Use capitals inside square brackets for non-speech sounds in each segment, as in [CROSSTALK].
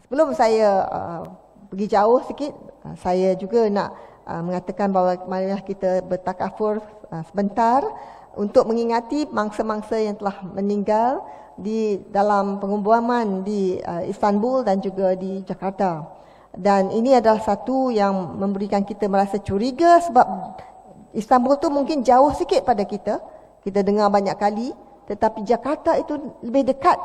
Sebelum saya uh, pergi jauh sikit, uh, saya juga nak uh, mengatakan bahawa marilah kita bertakafur uh, sebentar untuk mengingati mangsa-mangsa yang telah meninggal di dalam pengumuman di uh, Istanbul dan juga di Jakarta. Dan ini adalah satu yang memberikan kita merasa curiga sebab Istanbul tu mungkin jauh sikit pada kita. Kita dengar banyak kali. Tetapi Jakarta itu lebih dekat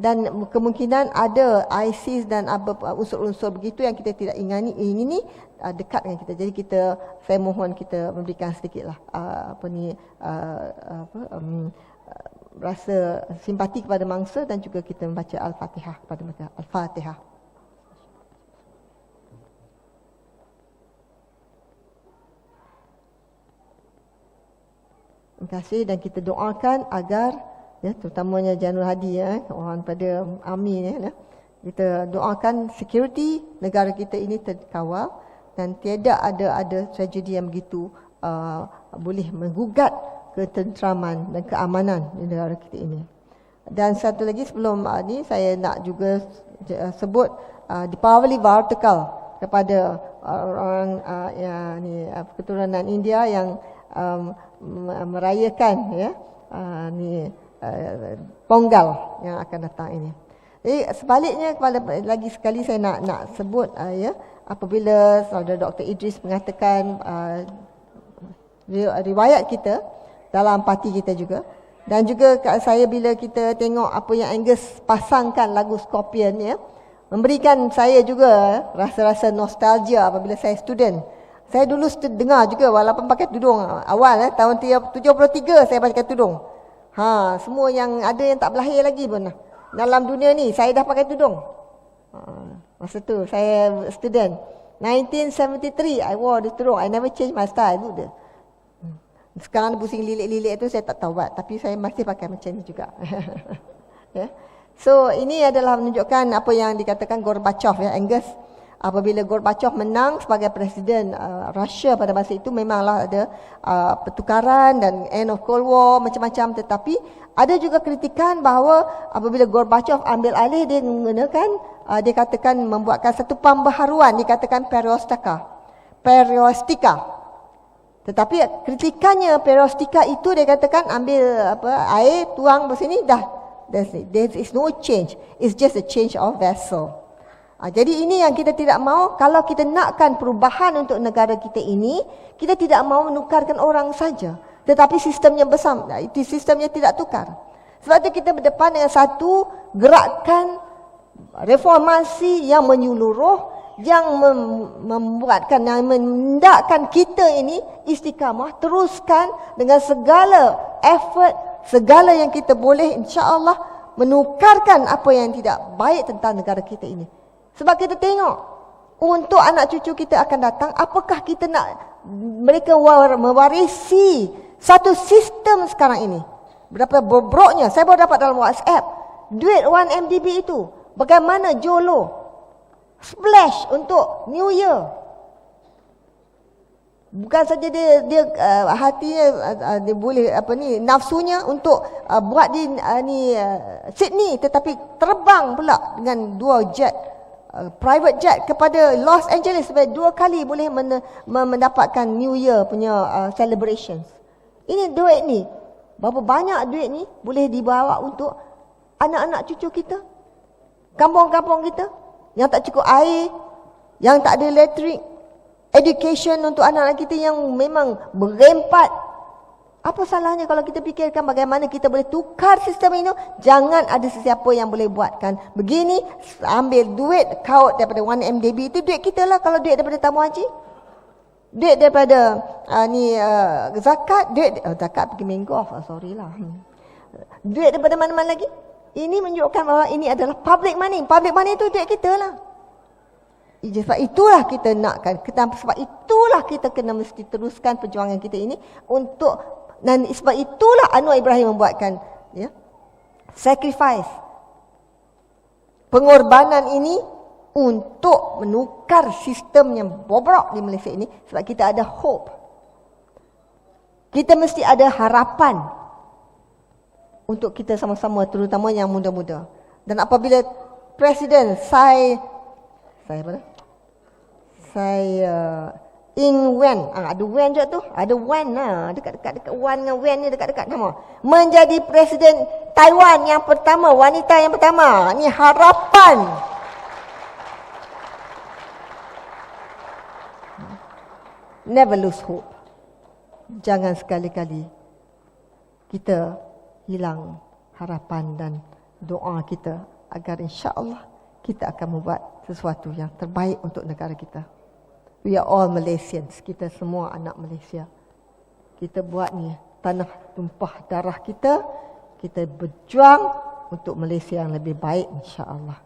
dan kemungkinan ada ISIS dan unsur-unsur begitu yang kita tidak ingini ingini uh, dekat dengan kita. Jadi kita saya mohon kita memberikan sedikitlah uh, apa ni uh, apa um, uh, rasa simpati kepada mangsa dan juga kita membaca al-Fatihah kepada mereka. Al-Fatihah. Terima kasih dan kita doakan agar ya terutamanya Janul Hadi ya orang pada amin ya kita doakan security negara kita ini terkawal dan tiada ada ada tragedi yang begitu uh, boleh menggugat ketenteraman dan keamanan di negara kita ini. Dan satu lagi sebelum uh, ni saya nak juga uh, sebut uh, di Pavali Vertical kepada orang uh, yang ni uh, keturunan India yang um, merayakan ya uh, ni uh, Ponggal yang akan datang ini. Jadi sebaliknya kepada lagi sekali saya nak nak sebut uh, ya apabila saudara Dr. Idris mengatakan uh, riwayat kita dalam parti kita juga dan juga saya bila kita tengok apa yang Angus pasangkan lagu Scorpion ya memberikan saya juga rasa-rasa nostalgia apabila saya student saya dulu dengar juga walaupun pakai tudung awal eh tahun 73 saya pakai tudung ha semua yang ada yang tak berlahir lagi pun dalam dunia ni saya dah pakai tudung ha, masa tu saya student 1973 I wore the tudung I never change my style dulu dia sekarang pusing lilik-lilik tu saya tak tahu buat. Tapi saya masih pakai macam ni juga. [LAUGHS] yeah. So ini adalah menunjukkan apa yang dikatakan Gorbachev ya Angus. Apabila Gorbachev menang sebagai presiden uh, Russia pada masa itu memanglah ada uh, pertukaran dan end of Cold War macam-macam. Tetapi ada juga kritikan bahawa apabila Gorbachev ambil alih dia menggunakan uh, dia katakan membuatkan satu pembaharuan. Dikatakan perestroika. Perestroika tetapi kritikannya perovskita itu dia katakan ambil apa air tuang di sini dah there is no change. It's just a change of vessel. Ha, jadi ini yang kita tidak mau kalau kita nakkan perubahan untuk negara kita ini kita tidak mau menukarkan orang saja tetapi sistemnya besar itu sistemnya tidak tukar. Sebab itu kita berdepan dengan satu gerakan reformasi yang menyeluruh yang mem- membuatkan yang mendakkan kita ini istiqamah teruskan dengan segala effort segala yang kita boleh insya-Allah menukarkan apa yang tidak baik tentang negara kita ini sebab kita tengok untuk anak cucu kita akan datang apakah kita nak mereka mewarisi satu sistem sekarang ini? Berapa bobroknya? Saya baru dapat dalam WhatsApp. Duit 1 MDB itu bagaimana jolo splash untuk New Year. Bukan saja dia dia uh, hatinya uh, dia boleh apa ni nafsunya untuk uh, buat di uh, ni uh, Sydney tetapi terbang pula dengan dua jet uh, private jet kepada Los Angeles supaya dua kali boleh men- mendapatkan New Year punya uh, celebrations. Ini duit ni. Berapa banyak duit ni boleh dibawa untuk anak-anak cucu kita. Kampung-kampung kita yang tak cukup air, yang tak ada elektrik, education untuk anak-anak kita yang memang berempat. Apa salahnya kalau kita fikirkan bagaimana kita boleh tukar sistem ini? Jangan ada sesiapa yang boleh buatkan. Begini, ambil duit kau daripada 1MDB itu duit kita lah kalau duit daripada tamu haji. Duit daripada uh, ni uh, zakat, duit oh, zakat pergi main golf. Oh, sorry lah. Hmm. Duit daripada mana-mana lagi? Ini menunjukkan bahawa ini adalah public money. Public money itu duit kita lah. Sebab itulah kita nakkan. Sebab itulah kita kena mesti teruskan perjuangan kita ini untuk dan sebab itulah Anwar Ibrahim membuatkan ya, sacrifice. Pengorbanan ini untuk menukar sistem yang bobrok di Malaysia ini sebab kita ada hope. Kita mesti ada harapan untuk kita sama-sama terutama yang muda-muda. Dan apabila Presiden Sai Sai mana? Sai uh, In Wen. Ah, ada Wen juga tu. Ada Wen lah. Dekat-dekat dekat Wan dengan Wen ni dekat-dekat sama. Menjadi Presiden Taiwan yang pertama. Wanita yang pertama. Ni harapan. Never lose hope. Jangan sekali-kali kita hilang harapan dan doa kita agar insya Allah kita akan membuat sesuatu yang terbaik untuk negara kita. We are all Malaysians. Kita semua anak Malaysia. Kita buat ni tanah tumpah darah kita. Kita berjuang untuk Malaysia yang lebih baik insya Allah.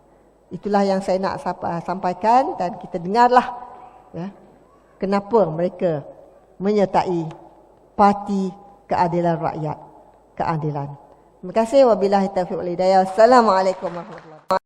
Itulah yang saya nak sampaikan dan kita dengarlah ya, kenapa mereka menyertai parti keadilan rakyat. Keadilan. Terima kasih. Wabillahi taufiq wal hidayah. Assalamualaikum warahmatullahi wabarakatuh.